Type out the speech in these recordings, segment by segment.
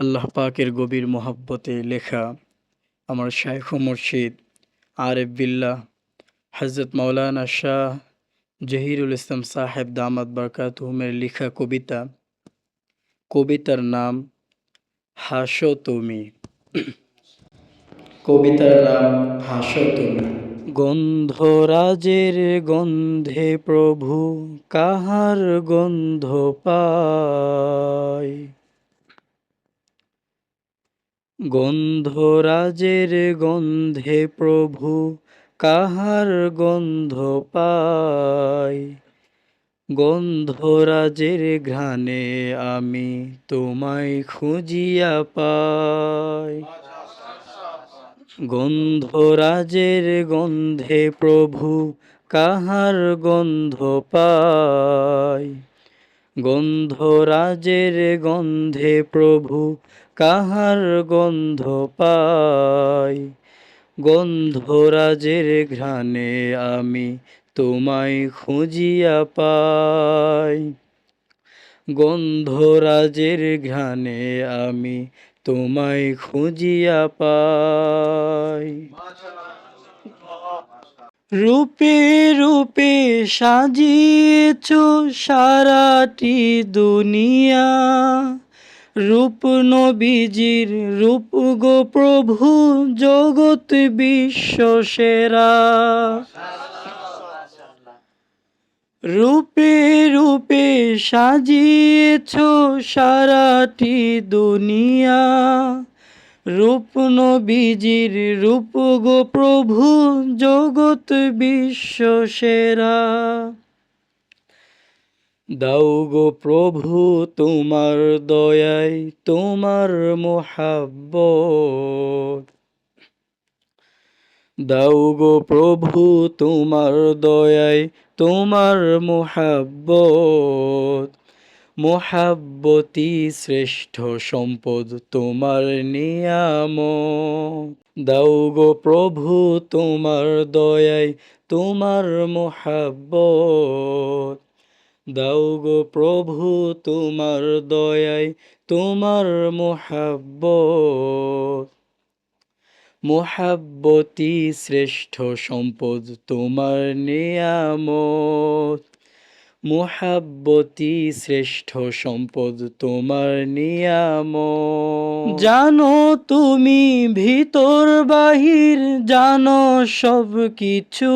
আল্লাহ পাকের গভীর মোহাব্বতে লেখা আমার শাইখ ও মুর্শিদ আরেফ বিল্লাহ হজরত মৌলানা শাহ জহিরুল ইসলাম সাহেব দামাদ বারকাতুমের লেখা কবিতা। কবিতার নাম হাসো তুমি। কবিতার নাম হাসো তুমি। গন্ধরাজের গন্ধে প্রভু কাহার গন্ধ পায়? গন্ধরাজের গন্ধে প্রভু কাহার গন্ধ পাই? গন্ধরাজের ঘ্রাণে আমি তোমায় খুঁজিয়া পাই। গন্ধরাজের গন্ধে প্রভু কাহার গন্ধ পাই? গন্ধরাজের গন্ধে প্রভু কাহার গন্ধ পাই? গন্ধরাজের ঘ্রাণে আমি তোমায় খুঁজিয়া পাই। গন্ধরাজের ঘ্রাণে আমি তোমায় খুঁজিয়া পাই। রূপে রূপে সাজিয়েছ সারাটি দুনিয়া। রূপ নবীজির রূপ গো প্রভু জগৎ বিশ্ব সেরা। রূপে রূপে সাজিয়েছ সারাটি দুনিয়া। রূপ নবীজির রূপ গো প্রভু জগৎ বিশ্ব সেরা। দাও গো প্রভু তোমার দয়ায়, তোমার মোহাব্বত। দাও গো প্রভু তোমার দয়ায়, তোমার মোহাব্বত। মোহাব্বতি শ্রেষ্ঠ সম্পদ তোমার নিয়াম দাও গো প্রভু তোমার দয়ায়, তোমার মোহাব্বত। দাও গো প্রভু তোমার দয়ায়, তোমার মোহাব্বত। মোহাব্বতি শ্রেষ্ঠ সম্পদ, তোমার নিয়ামত। মোহাব্বতি শ্রেষ্ঠ সম্পদ, তোমার নিয়াম জানো তুমি ভিতর বাহির, জানো সব কিছু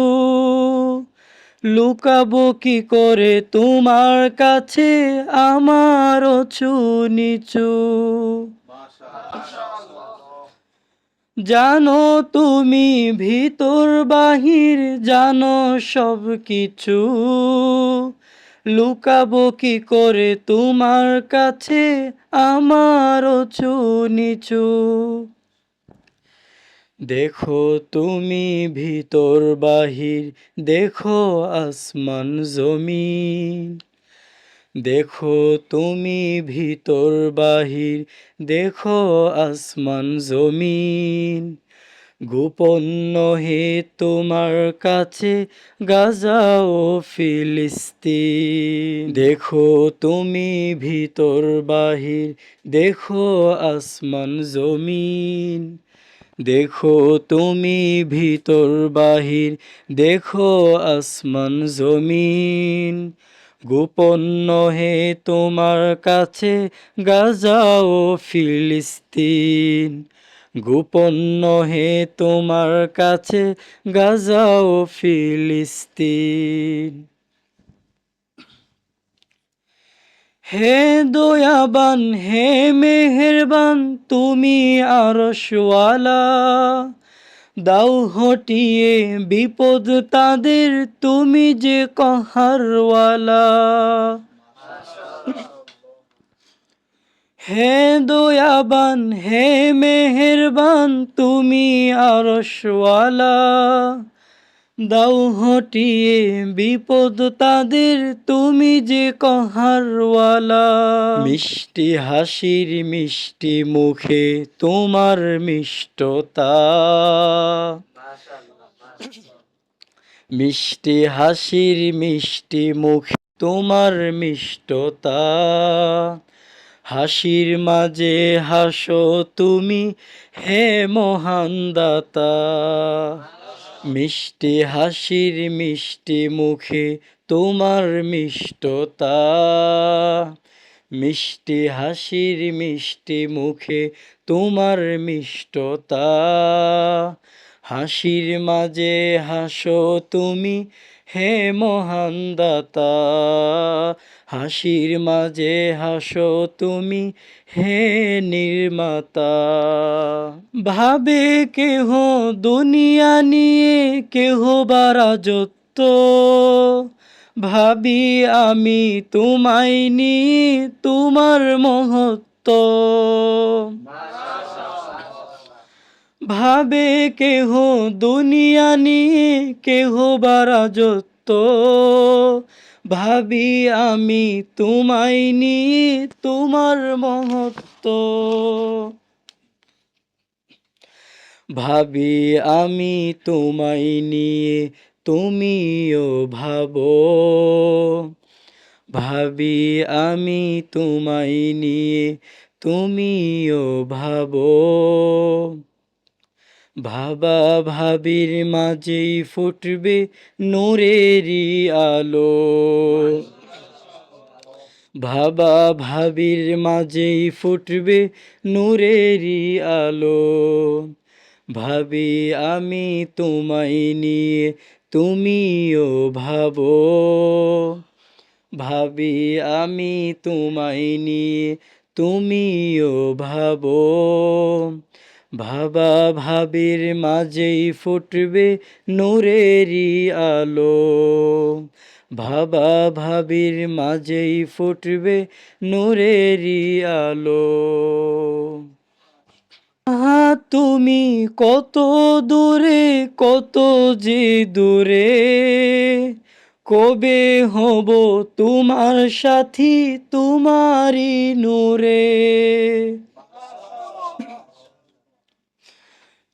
লুকাবো কি করে? তোমার কাছে আমার চু নিচু জানো তুমি ভিতর বাহির, জানো সব কিছু। লুকাবো কি করে? তোমার কাছে আমার চু নিচু দেখো তুমি ভিতর বাহির, দেখো আসমান জমিন। দেখো তুমি ভিতর বাহির, দেখো আসমান জমিন। গোপন হে তোমার কাছে, গাজা ও ফিলিস্তিন। দেখো তুমি ভিতর বাহির, দেখো আসমান জমিন। দেখো তুমি ভিতর বাহির, দেখো আসমান জমিন। গোপন হে তোমার কাছে, গাজা ও ফিলিস্তিন। গোপন হে তোমার কাছে, গাজা ও ফিলিস্তিন। হে দয়াবান, হে মেহেরবান, তুমি আরশওয়ালা। দাও হটিয়ে বিপদ তাদের, তুমি যে কহারওয়ালা। হে দয়াবান, হে মেহেরবান, তুমি আরশওয়ালা। দাও হটিয়ে বিপদ তাদের তুমি যে কহারওয়ালা। মিষ্টি হাসির মিষ্টি মুখে তোমার মিষ্টতা। মিষ্টি হাসির মিষ্টি মুখে তোমার মিষ্টতা। হাসির মাঝে হাসো তুমি হে মহান দাতা। মিষ্টি হাসির মিষ্টি মুখে তোমার মিষ্টতা। মিষ্টি হাসির মিষ্টি মুখে তোমার মিষ্টতা। হাসির মাঝে হাসো তুমি, হে মহান দাতা। হাসির মাঝে হাসো তুমি, হে নির্মাতা। ভাবে কেহ দুনিয়া নিয়ে, কেহ বা রাজত্ব। ভাবি আমি তোমায় নিয়ে, তোমার মহত্ব। ভাবে কেহ দুনিয়া নিয়ে কেহ বা রাজত্ব। ভাবি আমি তোমায় নিয়ে তোমার মহত্ব। ভাবি আমি তোমায় নিয়ে তুমিও ভাবো। ভাবি আমি তোমায় নিয়ে তুমিও ভাবো। ভাবা ভাবির মাঝেই ফুটবে নূরেরই আলো। ভাবা ভাবির মাঝেই ফুটবে নূরেরই আলো। ভাবি, আমি তোমায় নিয়ে তুমিও ভাবো। ভাবি, আমি তোমায় নিয়ে তুমিও ভাবো। ভাবা ভাবির মাঝেই ফুটবে নূরেরই আলো। ভাবা ভাবির মাঝেই ফুটবে নূরেরই আলো। আহা, তুমি কত দূরে, কত যে দূরে। কবে হব তোমার সাথী, তোমারই নূরে?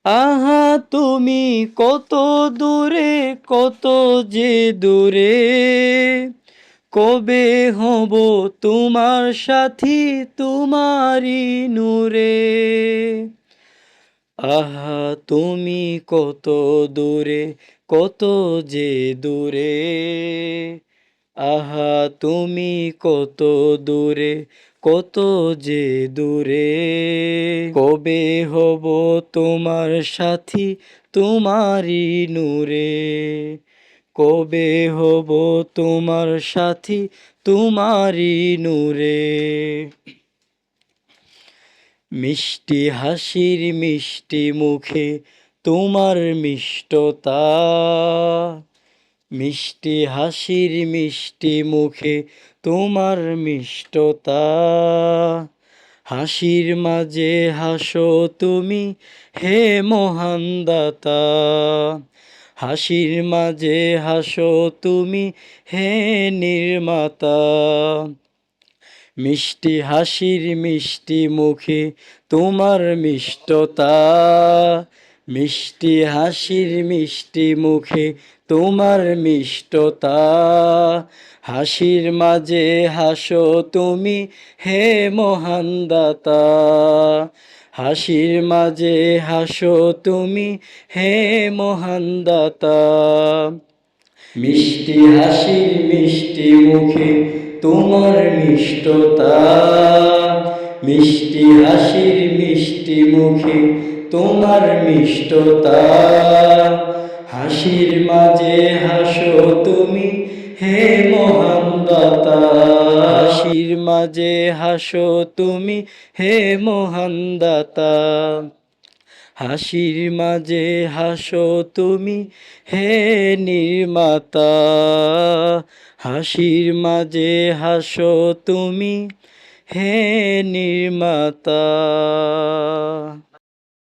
আহা, তুমি কত দূরে, কত যে দূরে। কবে হব তোমার সাথী, তোমারই নূরে। আহা, তুমি কত দূরে, কত যে দূরে। আহা, তুমি কত দূরে, কত যে দূরে। কবে হব তোমার সাথী তোমারই নূরে? কবে হব তোমার সাথী তোমারই নূরে? মিষ্টি হাসির মিষ্টি মুখে তোমার মিষ্টতা। মিষ্টি হাসির মিষ্টি মুখে তোমার মিষ্টতা। হাসির মাঝে হাসো তুমি, হে মহান দাতা। হাসির মাঝে হাসো তুমি, হে নির্মাতা। মিষ্টি হাসির মিষ্টি মুখে তোমার মিষ্টতা। মিষ্টি হাসির মিষ্টি মুখে তোমার মিষ্টতা। হাসির মাঝে হাসো তুমি, হে মহান দাতা। হাসির মাঝে হাসো তুমি, হে মহান দাতা। মিষ্টি হাসির মিষ্টি মুখে তোমার মিষ্টতা। মিষ্টি হাসির মিষ্টি মুখে তোমার মিষ্টতা। হাসির মাঝে হাসো তুমি হে মহান দাতা হাসির মাঝে হাসো তুমি, হে মহান দাতা হাসির মাঝে হাসো তুমি, হে নির্মাতা। হাসির মাঝে হাসো তুমি, হে নির্মাতা।